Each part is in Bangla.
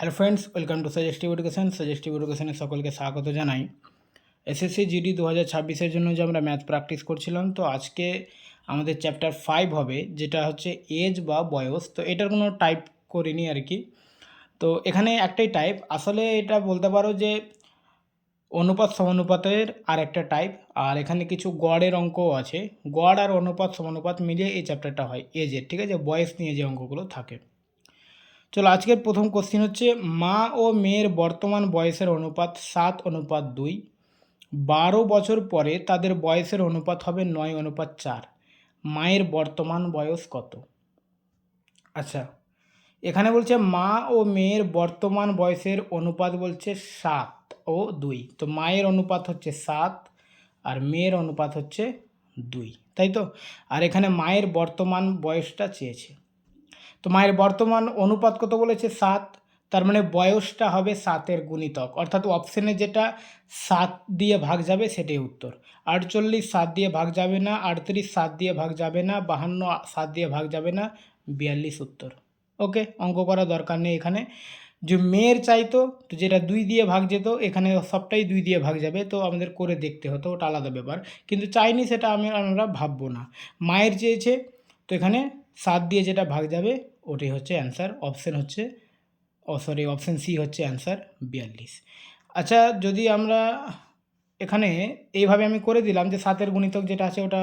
Hello friends welcome to suggestive education suggestive এডুকেশনের সকলকে স্বাগত জানাই। এসএসসি জিডি দু হাজার ছাব্বিশের জন্য যে আমরা ম্যাথ প্র্যাকটিস করছিলাম, তো আজকে আমাদের চ্যাপ্টার ফাইভ হবে, যেটা হচ্ছে এজ বা বয়স। তো এটার কোনো টাইপ করিনি আর কি। তো এখানে একটাই টাইপ আসলে এটা বলতে পারো যে অনুপাত সমানুপাতের আর একটা টাইপ আর এখানে কিছু গড়ের অঙ্কও আছে। গড় আর অনুপাত সমানুপাত মিলিয়ে এই চ্যাপ্টারটা হয় এজের ঠিক আছে? বয়স নিয়ে যে অঙ্কগুলো থাকে। চলো আজকের প্রথম কোশ্চিন হচ্ছে, মা ও মেয়ের বর্তমান বয়সের অনুপাত সাত, অনুপাত দুই। বারো বছর পরে তাদের বয়সের অনুপাত হবে নয়, অনুপাত চার। মায়ের বর্তমান বয়স কত? আচ্ছা এখানে বলছে, মা ও মেয়ের বর্তমান বয়সের অনুপাত বলছে সাত ও দুই। তো মায়ের অনুপাত হচ্ছে সাত আর মেয়ের অনুপাত হচ্ছে দুই, তাই তো? আর এখানে মায়ের বর্তমান বয়সটা চেয়েছে। তো মায়ের বর্তমান অনুপাত কত বলেছে? সাত। তার মানে বয়সটা হবে সাতের গুণিতক। অর্থাৎ অপশানে যেটা সাত দিয়ে ভাগ যাবে সেটাই উত্তর। আটচল্লিশ সাত দিয়ে ভাগ যাবে না, আটত্রিশ সাত দিয়ে ভাগ যাবে না, বাহান্ন সাত দিয়ে ভাগ যাবে না, বিয়াল্লিশ উত্তর। ওকে অঙ্ক করা দরকার নেই এখানে। যে মেয়ের চাইতো, তো যেটা দুই দিয়ে ভাগ যেত, এখানে সবটাই দুই দিয়ে ভাগ যাবে, তো আমাদের করে দেখতে হতো, ওটা আলাদা ব্যাপার। কিন্তু চাইনি সেটা আমি, আমরা ভাববো না। মায়ের চেয়েছে, তো এখানে সাত দিয়ে যেটা ভাগ যাবে ওটাই হচ্ছে অ্যান্সার অপশান হচ্ছে, ও সরি অপশান সি হচ্ছে অ্যান্সার বিয়াল্লিশ। আচ্ছা যদি আমরা এখানে এইভাবে আমি করে দিলাম যে সাতের গুণিতক যেটা আছে ওটা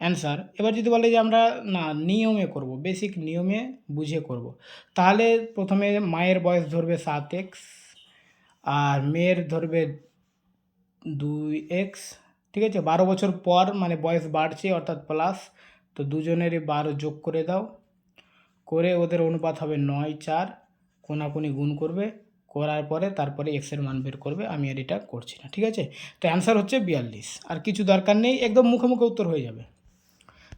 অ্যান্সার এবার যদি বলে যে আমরা, না, নিয়মে করব বেসিক নিয়মে বুঝে করব, তাহলে প্রথমে মায়ের বয়স ধরবে সাত এক্স আর মেয়ের ধরবে দুই এক্স ঠিক আছে? বারো বছর পর মানে বয়স বাড়ছে, অর্থাৎ প্লাস তো দুজনেরই বারো যোগ করে দাও। করে ওদের অনুপাত হবে নয় চার, কোনাকুনি গুণ করবে, করার পরে তারপরে এক্সের মান বের করবে, আমি আর এটা করছি না, ঠিক আছে? তো অ্যান্সার হচ্ছে বিয়াল্লিশ, আর কিছু দরকার নেই, একদম মুখে মুখে উত্তর হয়ে যাবে।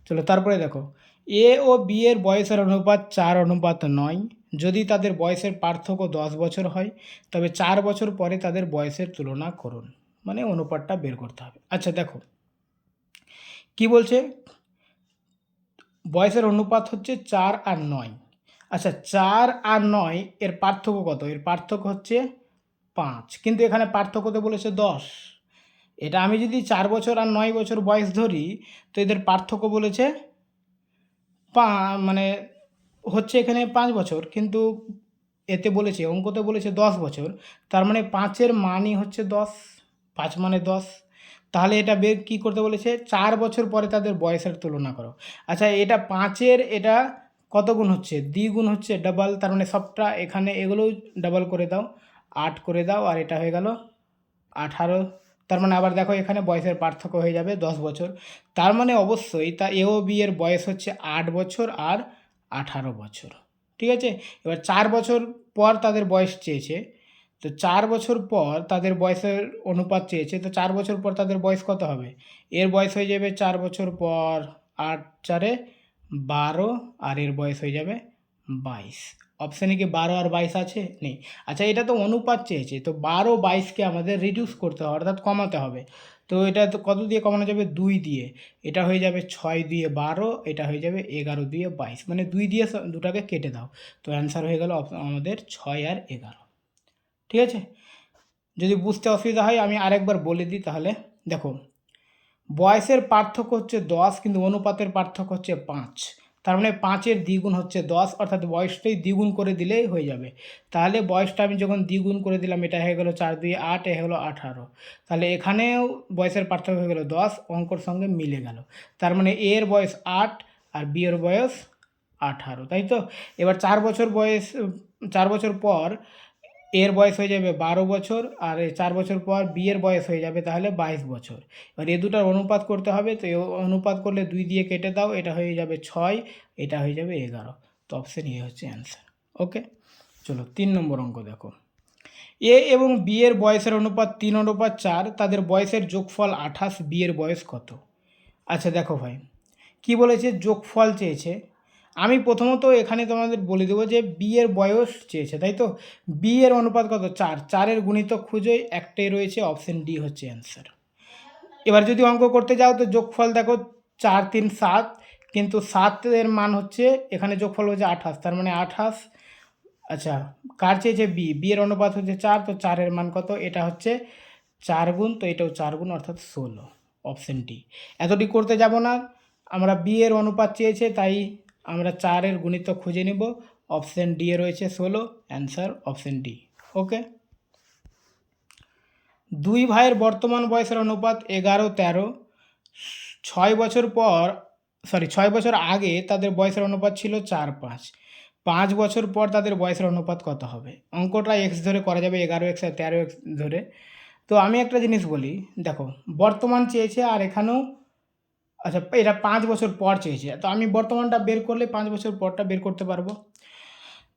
চলো তারপরে দেখো এ ও বি এর বয়সের অনুপাত চার, অনুপাত নয়, যদি তাদের বয়সের পার্থক্য দশ বছর হয়, তবে চার বছর পরে তাদের বয়সের তুলনা করুন মানে অনুপাতটা বের করতে হবে। আচ্ছা দেখো, কি বলছে? বয়সের অনুপাত হচ্ছে চার আর নয়। আচ্ছা চার আর নয়, এর পার্থক্য কত? এর পার্থক্য হচ্ছে পাঁচ। কিন্তু এখানে পার্থক্যতে বলেছে দশ। এটা আমি যদি চার বছর আর নয় বছর বয়স ধরি, তো এদের পার্থক্য বলেছে পা মানে হচ্ছে এখানে পাঁচ বছর, কিন্তু এতে বলেছে, অঙ্কতে বলেছে দশ বছর। তার মানে পাঁচের মানই হচ্ছে দশ। পাঁচ মানে দশ। তাহলে এটা বের কী করতে বলেছে? চার বছর পরে তাদের বয়সের তুলনা করো। আচ্ছা এটা পাঁচের, এটা কত গুণ হচ্ছে? দ্বিগুণ হচ্ছে ডাবল তার মানে সবটা এখানে এগুলোও ডাবল করে দাও। আট করে দাও, আর এটা হয়ে গেল আঠারো। তার মানে আবার দেখো এখানে বয়সের পার্থক্য হয়ে যাবে দশ বছর। তার মানে অবশ্যই তা এ ও বি এর বয়স হচ্ছে আট বছর আর আঠারো বছর। ঠিক আছে? এবার চার বছর পর তাদের বয়স চেয়েছে। তো চার বছর পর তাদের বয়সের অনুপাত চেয়েছে, তো চার বছর পর তাদের বয়স কত হবে? এর বয়স হয়ে যাবে চার বছর পর আট চারে বারো, আর এর বয়স হয়ে যাবে বাইশ। অপশানে কি বারো আর বাইশ আছে? নেই। আচ্ছা এটা তো অনুপাত চেয়েছে, তো বারো বাইশকে আমাদের রিডিউস করতে হবে, অর্থাৎ কমাতে হবে। তো এটা তো কত দিয়ে কমানো যাবে? দুই দিয়ে। এটা হয়ে যাবে ছয় দিয়ে বারো, এটা হয়ে যাবে এগারো দিয়ে বাইশ। মানে দুই দিয়ে দুটাকে কেটে দাও। তো অ্যান্সার হয়ে গেল আমাদের ছয় আর এগারো। ঠিক আছে? যদি বুঝতে অসুবিধা হয়, আমি আরেকবার বলে দিই তাহলে। দেখো, বয়সের পার্থক্য হচ্ছে দশ, কিন্তু অনুপাতের পার্থক্য হচ্ছে পাঁচ। তার মানে পাঁচের দ্বিগুণ হচ্ছে দশ, অর্থাৎ বয়সটাই দ্বিগুণ করে দিলেই হয়ে যাবে। তাহলে বয়সটা আমি যখন দ্বিগুণ করে দিলাম, এটা হয়ে গেলো চার দুই আট, এ হলো আঠারো। তাহলে এখানেও বয়সের পার্থক্য হয়ে গেলো দশ, অঙ্কর সঙ্গে মিলে গেল। তার মানে এর বয়স আট আর বি এর বয়স আঠারো, তাই তো? এবার চার বছর বয়স, চার বছর পর এর বয়স হয়ে যাবে বারো বছর আর চার বছর পর বিয়ের বয়স হয়ে যাবে তাহলে বাইশ বছর। এবার এ দুটার অনুপাত করতে হবে, তো অনুপাত করলে দুই দিয়ে কেটে দাও, এটা হয়ে যাবে ছয়, এটা হয়ে যাবে এগারো। তো অপশান এ হচ্ছে অ্যান্সার ওকে চলো তিন নম্বর অঙ্ক দেখো। এ এবং বিয়ের বয়সের অনুপাত তিন, অনুপাত চার, তাদের বয়সের যোগফল আঠাশ বিয়ের বয়স কত? আচ্ছা দেখো ভাই, কি বলেছে? যোগফল চেয়েছে আমি প্রথমত এখানে তোমাদের বলে দেবো যে বি এর বয়স চেয়েছে, তাই তো? বি এর অনুপাত কত? চার। চারের গুণিতক খুঁজে একটাই রয়েছে অপশন ডি হচ্ছে অ্যান্সার এবার যদি অঙ্ক করতে যাও তো যোগফল দেখো, চার, তিন, সাত, কিন্তু সাতের মান হচ্ছে, এখানে যোগফল হচ্ছে আঠাশ, তার মানে আঠাশ। আচ্ছা কার চেয়েছে বি বি এর অনুপাত হচ্ছে চার, তো চারের মান কত? এটা হচ্ছে চার গুণ, তো এটাও চার গুণ, অর্থাৎ ষোলো অপশন ডি এতটি করতে যাব না, আমরা বি এর অনুপাত চেয়েছে, তাই আমরা চারের গুণিত খুঁজে নিব। অপশান ডি এ রয়েছে ষোলো, অ্যান্সার অপশন ডি। ওকে? দুই ভাইয়ের বর্তমান বয়সের অনুপাত এগারো, তেরো। ছয় বছর পর সরি ছয় বছর আগে তাদের বয়সের অনুপাত ছিল চার, পাঁচ। পাঁচ বছর পর তাদের বয়সের অনুপাত কত হবে? অঙ্কটা এক্স ধরে করা যাবে এগারো এক্স আর তেরো এক্স ধরে। তো আমি একটা জিনিস বলি, দেখো, বর্তমান চেয়েছে আর এখানেও আচ্ছা এটা পাঁচ বছর পর চেয়েছে। তো আমি বর্তমানটা বের করলে পাঁচ বছর পরটা বের করতে পারব?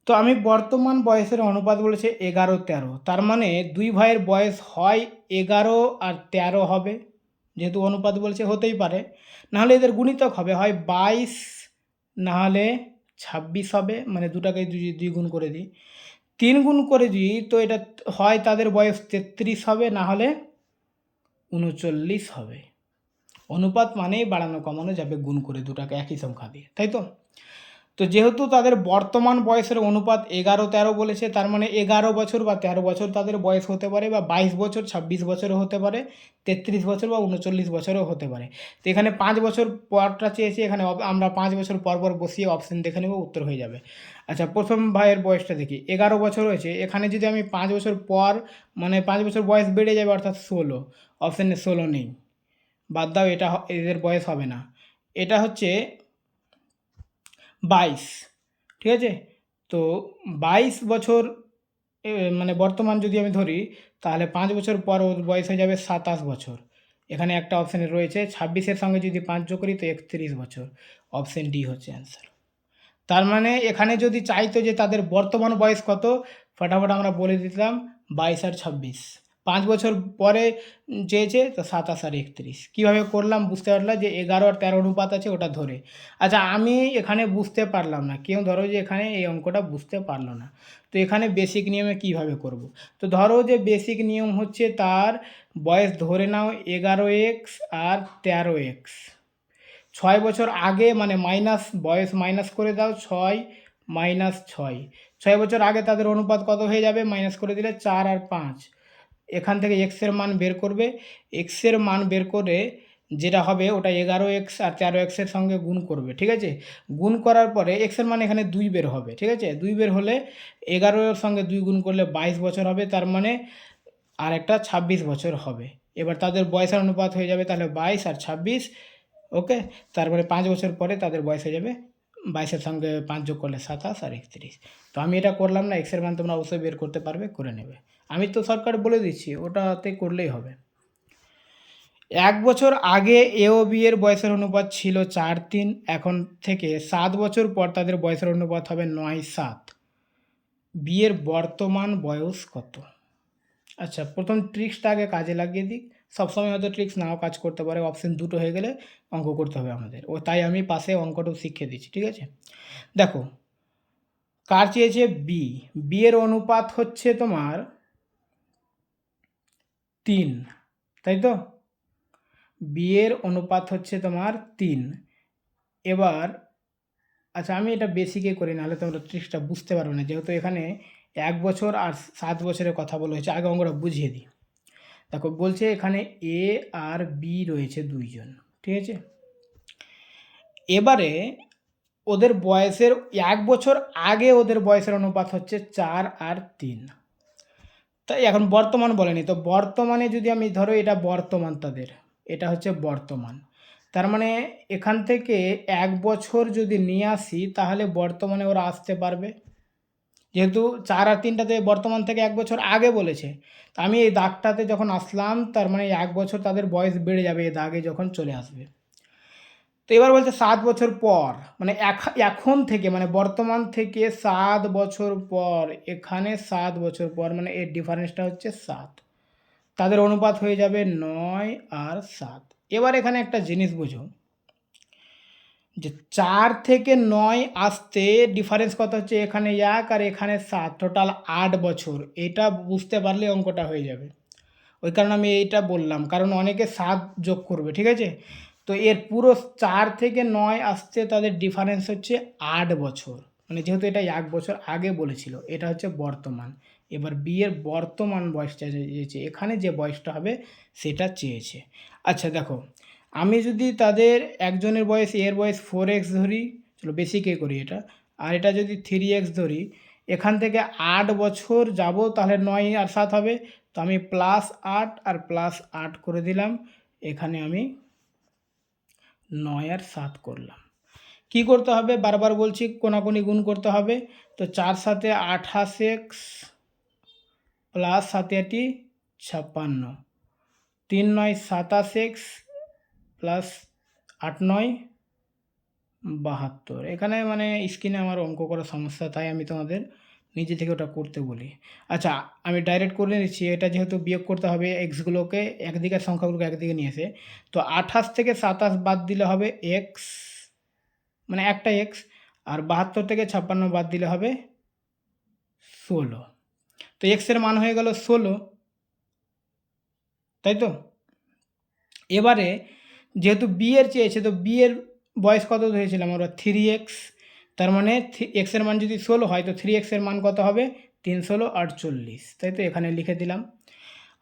তো আমি বর্তমান বয়সের অনুপাত বলেছে এগারো তেরো। তার মানে দুই ভাইয়ের বয়স হয় এগারো আর তেরো হবে, যেহেতু অনুপাত বলছে হতেই পারে। নাহলে এদের গুণিতক হবে, হয় বাইশ, নাহলে ছাব্বিশ হবে মানে দুটাকে দুই দুই গুণ করে দিই। তিন গুণ করে দিই, তো এটা হয় তাদের বয়স তেত্রিশ হবে না হলে উনচল্লিশ হবে। অনুপাত মানেই বাড়ানো কমানো যাবে, গুণ করে দুটাকে একই সংখ্যা দিয়ে, তাই তো? তো যেহেতু তাদের বর্তমান বয়সের অনুপাত এগারো তেরো বলেছে, তার মানে এগারো বছর বা তেরো বছর তাদের বয়স হতে পারে বা বাইশ বছর, ছাব্বিশ বছরও হতে পারে, তেত্রিশ বছর বা উনচল্লিশ বছরও হতে পারে। তো এখানে পাঁচ বছর পরটা চেয়েছি, এখানে আমরা পাঁচ বছর পর পর বসিয়ে অপশন দেখে নেব, উত্তর হয়ে যাবে। আচ্ছা প্রথম ভাইয়ের বয়সটা দেখি, এগারো বছর হয়েছে, এখানে যদি আমি পাঁচ বছর পর মানে পাঁচ বছর বয়স বেড়ে যাবে অর্থাৎ ষোলো অপশানে ষোলো নেই। বাদ দাও, এটা এদের বয়স হবে না। এটা হচ্ছে বাইশ, ঠিক আছে? তো বাইশ বছর মানে বর্তমান যদি আমি ধরি, তাহলে পাঁচ বছর পর ওর বয়স হয়ে যাবে সাতাশ বছর। এখানে একটা অপশানে রয়েছে, ছাব্বিশের সঙ্গে যদি পাঁচ যোগ করি, তো একত্রিশ বছর। অপশান ডি হচ্ছে অ্যান্সার তার মানে এখানে যদি চাইতো যে তাদের বর্তমান বয়স কত, ফটাফট আমরা বলে দিতাম বাইশ আর ছাব্বিশ। পাঁচ বছর পরে চেয়েছে, তো সাতাশ আর একত্রিশ। কীভাবে করলাম বুঝতে পারলাম যে এগারো আর তেরো অনুপাত আছে ওটা ধরে। আচ্ছা আমি এখানে বুঝতে পারলাম না। কেউ ধরো যে এখানে এই অঙ্কটা বুঝতে পারল না। তো এখানে বেসিক নিয়মে কীভাবে করব। তো ধরো যে বেসিক নিয়ম হচ্ছে তার বয়স ধরে নাও এগারো এক্স আর তেরো এক্স ছয় বছর আগে মানে মাইনাস বয়স মাইনাস করে দাও, ছয় মাইনাস ছয়। ছয় বছর আগে তাদের অনুপাত কত হয়ে যাবে? মাইনাস করে দিলে চার আর পাঁচ। এখান থেকে এক্সের মান বের করবে। এক্সের মান বের করে যেটা হবে ওটা এগারো এক্স আর তেরো এক্সের সঙ্গে গুণ করবে, ঠিক আছে? গুণ করার পরে এক্সের মান এখানে দুই বের হবে, ঠিক আছে? দুই বের হলে এগারোর সঙ্গে দুই গুণ করলে বাইশ বছর হবে, তার মানে আর একটা ছাব্বিশ বছর হবে। এবার তাদের বয়সের অনুপাত হয়ে যাবে তাহলে বাইশ আর ছাব্বিশ, ওকে? তারপরে পাঁচ বছর পরে তাদের বয়স হয়ে যাবে বাইশের সঙ্গে পাঁচ যোগ করলে সাতাশ আর একত্রিশ তো আমি এটা করলাম না, এক্সের মান তোমরা অবশ্যই বের করতে পারবে, করে নেবে। আমি তো সরকার বলে দিচ্ছি, ওটাতে করলেই হবে। এক বছর আগে এ ও বি এর বয়সের অনুপাত ছিল চার তিন, এখন থেকে সাত বছর পর তাদের বয়সের অনুপাত হবে নয় সাত। বিয়ের বর্তমান বয়স কত? আচ্ছা প্রথম ট্রিক্সটা আগে কাজে লাগিয়ে দিই সবসময় হয়তো ট্রিক্স নাও কাজ করতে পারে অপশন দুটো হয়ে গেলে অঙ্ক করতে হবে আমাদের। ও তাই আমি পাশে অঙ্কটাও শিখিয়ে দিচ্ছি, ঠিক আছে? দেখো, কার চেয়েছে বি বি এর অনুপাত হচ্ছে তোমার তিন, তাই তো? বি এর অনুপাত হচ্ছে তোমার তিন। এবার আচ্ছা আমি এটা বেসিকে করি, নাহলে তোমরা ট্রিক্সটা বুঝতে পারবে না। যেহেতু এখানে এক বছর আর সাত বছরের কথা বলা হয়েছে, আগে অঙ্কটা বুঝিয়ে দিই। দেখো, বলছে এখানে এ আর বি রয়েছে দুইজন, ঠিক আছে? এবারে ওদের বয়সের, এক বছর আগে ওদের বয়সের অনুপাত হচ্ছে চার আর তিন। তাই এখন বর্তমান বলেনি তো বর্তমানে যদি আমি ধরো এটা বর্তমান তাদের, এটা হচ্ছে বর্তমান। তার মানে এখান থেকে এক বছর যদি নিয়ে আসি, তাহলে বর্তমানে ওরা আসতে পারবে? যেহেতু চার আর তিনটাতে বর্তমান থেকে এক বছর আগে বলেছে, তা আমি এই দাগটাতে যখন আসলাম, তার মানে এক বছর তাদের বয়স বেড়ে যাবে এই দাগে যখন চলে আসবে। তো এবার বলছে সাত বছর পর মানে এখন থেকে মানে বর্তমান থেকে সাত বছর পর, এখানে সাত বছর পর মানে এর ডিফারেন্সটা হচ্ছে সাত। তাদের অনুপাত হয়ে যাবে নয় আর সাত। এবার এখানে একটা জিনিস বুঝো। যে চার থেকে নয় আসতে ডিফারেন্স কত হচ্ছে? এখানে এক আর এখানে সাত টোটাল আট বছর। এটা বুঝতে পারলে অঙ্কটা হয়ে যাবে। ওই কারণে আমি এইটা বললাম। কারণ অনেকে সাত যোগ করবে, ঠিক আছে? তো এর পুরো চার থেকে নয় আসতে তাদের ডিফারেন্স হচ্ছে আট বছর। মানে যেহেতু এটা এক বছর আগে বলেছিল, এটা হচ্ছে বর্তমান। এবার বিয়ের বর্তমান বয়সটা চেয়েছে এখানে যে বয়সটা হবে, সেটা চেয়েছে। আচ্ছা দেখো। আমি যদি তাদের একজনের বয়স, এর বয়স ফোর এক্স ধরি, চলো বেসিকে করি এটা, আর এটা যদি থ্রি এক্স ধরি, এখান থেকে আট বছর যাব, তাহলে নয় আর সাত হবে। তো আমি প্লাস আট আর প্লাস আট করে দিলাম, এখানে আমি নয় আর সাত করলাম। কি করতে হবে? বারবার বলছি, কোনাকুনি গুণ করতে হবে। তো চার সাথে আঠাশ এক্স প্লাস সাতে আটি ছাপ্পান্ন। তিন নয় সাতাশ এক্স প্লাস আট নয় বাহাত্তর। এখানে মানে স্ক্রিনে আমার অঙ্ক করার সমস্যা, তাই আমি তোমাদের নিজে থেকে ওটা করতে বলি। আচ্ছা আমি ডাইরেক্ট করে নিচ্ছি, এটা যেহেতু বিয়োগ করতে হবে এক্সগুলোকে একদিকের সংখ্যাগুলোকে একদিকে নিয়ে এসে তো আঠাশ থেকে সাতাশ বাদ দিলে হবে এক্স মানে একটা এক্স আর বাহাত্তর থেকে ছাপ্পান্ন বাদ দিলে হবে ষোলো। তো এক্সের মান হয়ে গেল ষোলো, তাই তো? এবারে যেহেতু বিয়ের চেয়েছে, তো বিয়ের বয়স কত ধরেছিলাম আমরা? থ্রি এক্স তার মানে এক্সের মান যদি ষোলো হয়, তো থ্রি এক্সের মান কত হবে? তিন ষোলো আটচল্লিশ। তাই তো এখানে লিখে দিলাম।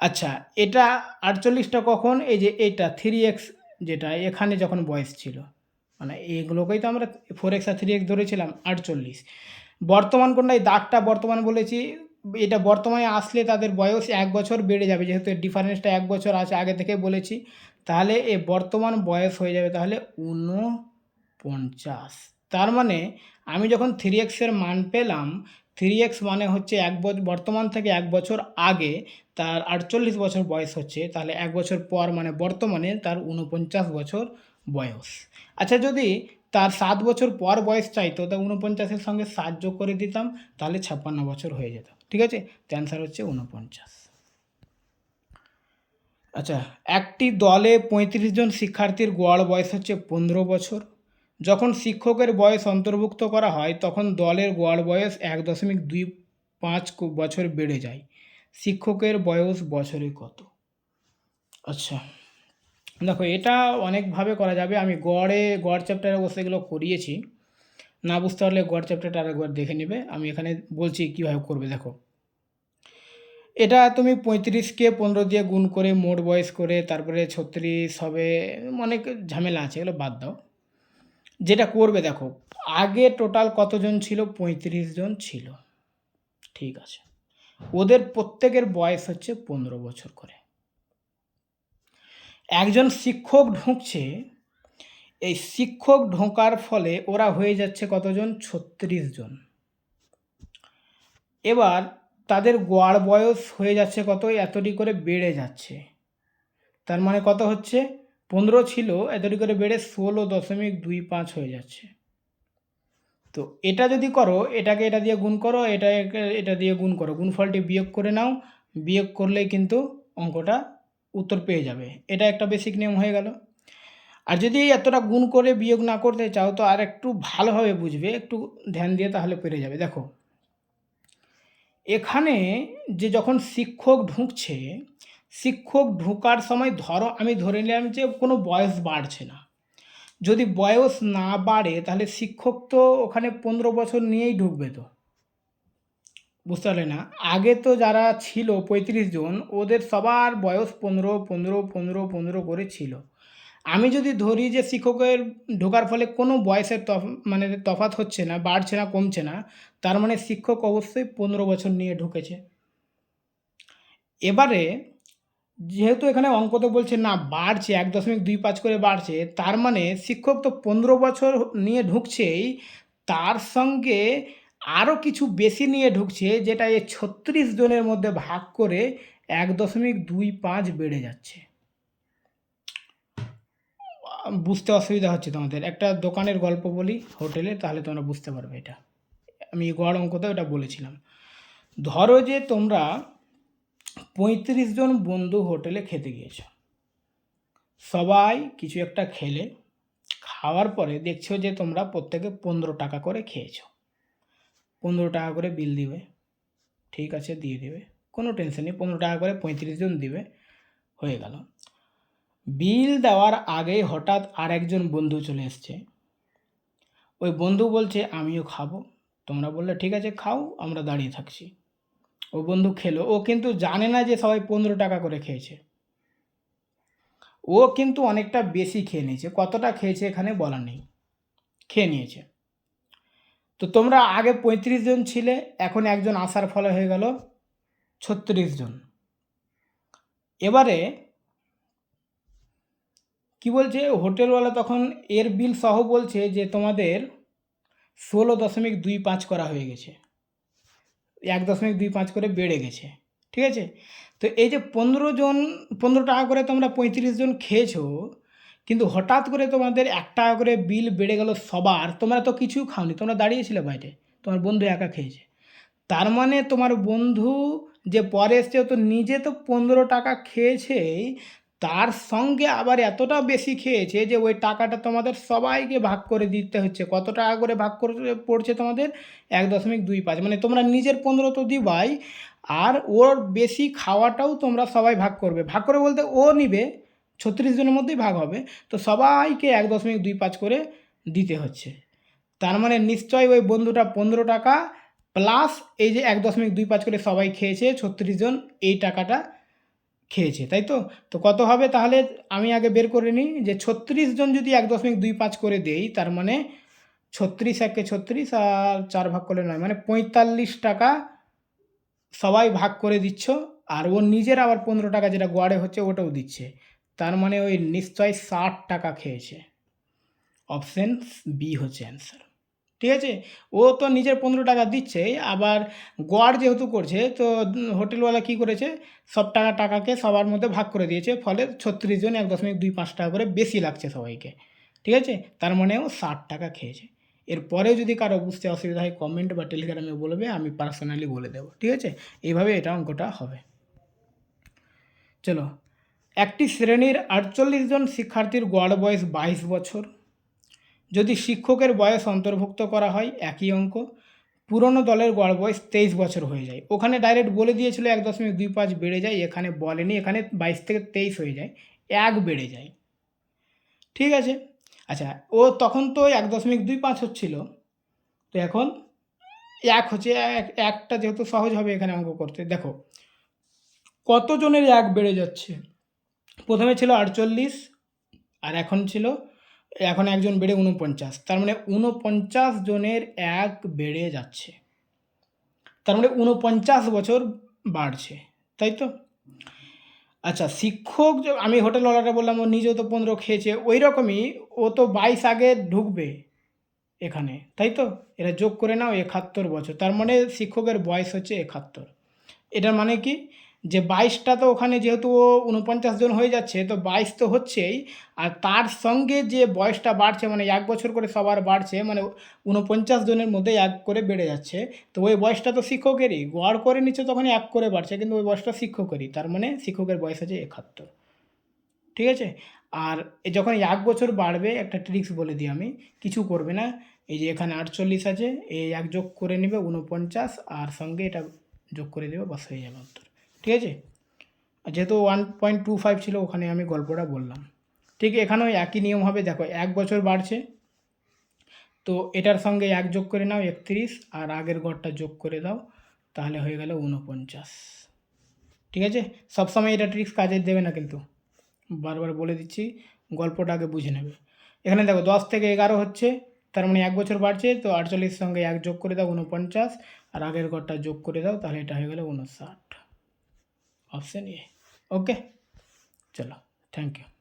আচ্ছা এটা আটচল্লিশটা কখন? এই যে এইটা থ্রি এক্স যেটা, এখানে যখন বয়স ছিল। মানে এগুলোকেই তো আমরা ফোর এক্স আর থ্রি এক্স ধরেছিলাম, আটচল্লিশ। বর্তমান কোনটা এই দাগটা বর্তমান বলেছি। এটা বর্তমানে আসলে তাদের বয়স এক বছর বেড়ে যাবে, যেহেতু ডিফারেন্সটা এক বছর আছে, আগে থেকে বলেছি। তাহলে এ বর্তমান বয়স হয়ে যাবে তাহলে ঊনপঞ্চাশ। তার মানে আমি যখন থ্রি এক্সের মান পেলাম থ্রি এক্স মানে হচ্ছে এক বছর বর্তমান থেকে এক বছর আগে তার আটচল্লিশ বছর বয়স হচ্ছে, তাহলে এক বছর পর মানে বর্তমানে তার ঊনপঞ্চাশ বছর বয়স। আচ্ছা যদি তার সাত বছর পর বয়স চাইতো, তা ঊনপঞ্চাশের সঙ্গে সাত যোগ করে দিতাম, তাহলে ছাপ্পান্ন বছর হয়ে যেত। ঠিক আছে? তো অ্যান্সার হচ্ছে ঊনপঞ্চাশ। আচ্ছা একটি দলে পঁয়ত্রিশ জন শিক্ষার্থীর গড় বয়স হচ্ছে পনেরো বছর। যখন শিক্ষকের বয়স অন্তর্ভুক্ত করা হয়, তখন দলের গড় বয়স এক দশমিক দুই পাঁচ বছর বেড়ে যায়। শিক্ষকের বয়স বছরে কত? আচ্ছা দেখো, এটা অনেকভাবে করা যাবে। আমি গড়ে, গড় চ্যাপ্টারে বসে এগুলো করিয়েছি। না বুঝতে পারলে গড় চ্যাপ্টারটা আরেকবার দেখে নেবে। আমি এখানে বলছি কীভাবে করবে, দেখো। এটা তুমি পঁয়ত্রিশকে পনেরো দিয়ে গুণ করে মোট বয়স করে তারপরে ছত্রিশ হবে, অনেক ঝামেলা আছে, এগুলো বাদ দাও। যেটা করবে দেখো, আগে টোটাল কতজন ছিল? পঁয়ত্রিশ জন ছিল। ঠিক আছে। ওদের প্রত্যেকের বয়স হচ্ছে পনেরো বছর করে। একজন শিক্ষক ঢুকছে, এই শিক্ষক ঢোকার ফলে ওরা হয়ে যাচ্ছে কতজন? ছত্রিশ জন। এবার তাদের গড় বয়স হয়ে যাচ্ছে কত এতটি করে বেড়ে যাচ্ছে। তার মানে কত হচ্ছে? পনেরো ছিল, এতটি করে বেড়ে ষোলো দশমিক দুই পাঁচ হয়ে যাচ্ছে। তো এটা যদি করো, এটাকে এটা দিয়ে গুণ করো এটা এটা দিয়ে গুণ করো, গুণফলটি বিয়োগ করে নাও, বিয়োগ করলেই কিন্তু অঙ্কটা উত্তর পেয়ে যাবে। এটা একটা বেসিক নিয়ম হয়ে গেল। আর যদি এতটা গুণ করে বিয়োগ না করতে চাও, তো আর একটু ভালোভাবে বুঝবে, একটু ধ্যান দিয়ে তাহলে পেরে যাবে। দেখো এখানে যে যখন শিক্ষক ঢুকছে, শিক্ষক ঢোকার সময় ধরো আমি ধরে নিলাম যে কোনো বয়স বাড়ছে না। যদি বয়স না বাড়ে তাহলে শিক্ষক তো ওখানে পনেরো বছর নিয়েই ঢুকবে তো। বুঝতে পারলে না? আগে তো যারা ছিল পঁয়ত্রিশ জন, ওদের সবার বয়স পনেরো পনেরো পনেরো পনেরো করে ছিল। আমি যদি ধরি যে শিক্ষকের ঢোকার ফলে কোনো বয়সের তফ মানে তফাৎ হচ্ছে না, বাড়ছে না, কমছে না, তার মানে শিক্ষক অবশ্যই পনেরো বছর নিয়ে ঢুকেছে। এবারে যেহেতু এখানে অঙ্কতে বলছে না, বাড়ছে, এক দশমিক দুই পাঁচ করে বাড়ছে, তার মানে শিক্ষক তো পনেরো বছর নিয়ে ঢুকছেই, তার সঙ্গে আরও কিছু বেশি নিয়ে ঢুকছে, যেটা এই ছত্রিশ জনের মধ্যে ভাগ করে এক দশমিক দুই পাঁচ বেড়ে যাচ্ছে। বুঝতে অসুবিধা হচ্ছে তোমাদের। একটা দোকানের গল্প বলি হোটেলে, তাহলে তোমরা বুঝতে পারবে এটা। আমি গড় অঙ্কতে এটা বলেছিলাম। ধরো যে তোমরা পঁয়ত্রিশ জন বন্ধু হোটেলে খেতে গিয়েছো। সবাই কিছু একটা খেলে, খাওয়ার পরে দেখছ যে তোমরা প্রত্যেকে পনেরো টাকা করে খেয়েছো। পনেরো টাকা করে বিল দিবে, ঠিক আছে, দিয়ে দেবে। কোনো টেনশন নেই, পনেরো টাকা করে পঁয়ত্রিশ জন দিবে, হয়ে গেল। বিল দেওয়ার আগেই হঠাৎ আরেকজন বন্ধু চলে এসছে। ওই বন্ধু বলছে, আমিও খাব। তোমরা বললে, ঠিক আছে, খাও, আমরা দাঁড়িয়ে থাকছি। ও বন্ধু খেলো। ও কিন্তু জানে না যে সবাই পনেরো টাকা করে খেয়েছে। ও কিন্তু অনেকটা বেশি খেয়ে নিয়েছে। কতটা খেয়েছে এখানে বলা নেই। খেয়ে নিয়েছে। তো তোমরা আগে পঁয়ত্রিশ জন ছিলে, এখন একজন আসার ফলে হয়ে গেল ছত্রিশ জন। এবারে কি বলছে? হোটেলওয়ালা তখন এর বিল সহ বলছে যে তোমাদের ষোলো দশমিক দুই পাঁচ করা হয়ে গেছে। এক দশমিক দুই পাঁচ করে বেড়ে গেছে। ঠিক আছে? তো এই যে পনেরো জন, পনেরো টাকা করে তোমরা পঁয়ত্রিশ জন খেয়েছো, কিন্তু হঠাৎ করে তোমাদের এক টাকা করে বিল বেড়ে গেল সবার, তোমরা তো কিছু খাওনি, তোমরা দাঁড়িয়েছিলে বাইরে তোমার বন্ধু একা খেয়েছে। তার মানে তোমার বন্ধু যে পরে এসছে তো নিজে তো পনেরো টাকা খেয়েছেই তার সঙ্গে আবার এতটা বেশি খেয়েছে যে ওই টাকাটা তোমাদের সবাইকে ভাগ করে দিতে হচ্ছে। কত টাকা করে ভাগ করে পড়ছে তোমাদের? এক দশমিক দুই পাঁচ। মানে তোমরা নিজের পনেরো তো দিবাই, আর ওর বেশি খাওয়াটাও তোমরা সবাই ভাগ করবে। ভাগ করে বলতে ও নিবে, ছত্রিশ জনের মধ্যেই ভাগ হবে। তো সবাইকে এক দশমিক দুই পাঁচ করে দিতে হচ্ছে। তার মানে নিশ্চয়ই ওই বন্ধুটা পনেরো টাকা প্লাস এই যে এক দশমিক দুই পাঁচ করে সবাই খেয়েছে, ছত্রিশ জন, এই টাকাটা খেয়েছে, তাই তো? তো কত হবে তাহলে আমি আগে বের করে নিই যে ছত্রিশ জন যদি এক দশমিক দুই পাঁচ করে দেই, তার মানে ছত্রিশ একে ছত্রিশ আর চার ভাগ করলে নয় মানে পঁয়তাল্লিশ টাকা সবাই ভাগ করে দিচ্ছ, আর ও নিজের আবার পনেরো টাকা যেটা গোয়াড়ে হচ্ছে ওটাও দিচ্ছে, তার মানে ওই নিশ্চয় ষাট টাকা খেয়েছে। অপশন বি হচ্ছে অ্যান্সার। ঠিক আছে? ও তো নিজের পনেরো টাকা দিচ্ছে, আবার গড় যেহেতু করছে, তো হোটেলওয়ালা কী করেছে? সব টাকা টাকাকে সবার মধ্যে ভাগ করে দিয়েছে, ফলে ছত্রিশ জন এক দশমিক দুই পাঁচ টাকা করে বেশি লাগছে সবাইকে। ঠিক আছে? তার মানে ও ষাট টাকা খেয়েছে। এরপরেও যদি কারও বুঝতে অসুবিধা হয় কমেন্ট বা টেলিগ্রামে বলবে, আমি পার্সোনালি বলে দেবো। ঠিক আছে? এইভাবে এটা অঙ্কটা হবে। চলো, একটি শ্রেণির আটচল্লিশ জন শিক্ষার্থীর গড় বয়স বাইশ বছর। যদি শিক্ষকের বয়স অন্তর্ভুক্ত করা হয়, একই অঙ্ক, পুরনো দলের গড় বয়স তেইশ বছর হয়ে যায়। ওখানে ডাইরেক্ট বলে দিয়েছিল এক দশমিক দুই পাঁচ বেড়ে যায়, এখানে বলেনি এখানে বাইশ থেকে তেইশ হয়ে যায়, এক বেড়ে যায়। ঠিক আছে? আচ্ছা ও তখন তো এক দশমিক দুই পাঁচ হচ্ছিল, তো এখন এক হচ্ছে, এক, একটা যেহেতু সহজ হবে এখানে অঙ্ক করতে। দেখো, কতজনের এক বেড়ে যাচ্ছে? প্রথমে ছিল আটচল্লিশ, আর এখন ছিল এখন একজন বেড়ে উনপঞ্চাশ তার মানে উনপঞ্চাশ জনের এক বেড়ে যাচ্ছে। তার মানে উনপঞ্চাশ বছর বাড়ছে, তাই তো? আচ্ছা শিক্ষক আমি হোটেলওয়ালাটা বললাম, ও নিজেও তো পনেরো খেয়েছে ওই রকমই ও তো বাইশ আগে ঢুকবে এখানে, তাই তো? এরা যোগ করে নাও একাত্তর বছর, তার মানে শিক্ষকের বয়স হচ্ছে একাত্তর। এটার মানে কি? যে বাইশটা তো ওখানে যেহেতু ও উনপঞ্চাশ জন হয়ে যাচ্ছে, তো বাইশ তো হচ্ছেই। আর তার সঙ্গে যে বয়সটা বাড়ছে মানে এক বছর করে সবার বাড়ছে মানে উনপঞ্চাশ জনের মধ্যে এক করে বেড়ে যাচ্ছে, তো ওই বয়সটা তো শিক্ষকেরই। গড় করে নিচ্ছে তখন এক করে বাড়ছে, কিন্তু ওই বয়সটা শিক্ষকেরই। তার মানে শিক্ষকের বয়স আছে একাত্তর। ঠিক আছে? আর যখন এক বছর বাড়বে, একটা ট্রিক্স বলে দিই আমি, কিছু করবে না। এই যে এখানে আটচল্লিশ আছে, এই এক যোগ করে নেবে উনপঞ্চাশ, আর সঙ্গে এটা যোগ করে দেবে, বাস হয়ে যাবে উত্তর ঠিক আছে? যেহেতু ওয়ান পয়েন্ট টু ফাইভ ছিল, ওখানে আমি গল্পটা বললাম। ঠিক, এখানেও একই নিয়ম হবে। দেখো, এক বছর বাড়ছে। তো এটার সঙ্গে এক যোগ করে নাও একত্রিশ, আর আগের গড়টা যোগ করে দাও। তাহলে হয়ে গেল উনপঞ্চাশ ঠিক আছে? সবসময় এটা ট্রিক্স কাজে দেবে না কিন্তু। বারবার বলে দিচ্ছি, গল্পটা আগে বুঝে নেবে। এখানে দেখো, দশ থেকে এগারো হচ্ছে, তার মানে এক বছর বাড়ছে, তো আটচল্লিশ সঙ্গে এক যোগ করে দাও উনপঞ্চাশ আর আগের গড়টা যোগ করে দাও, তাহলে এটা হয়ে গেল উনষাট অপশান এ ওকে চলো থ্যাংক ইউ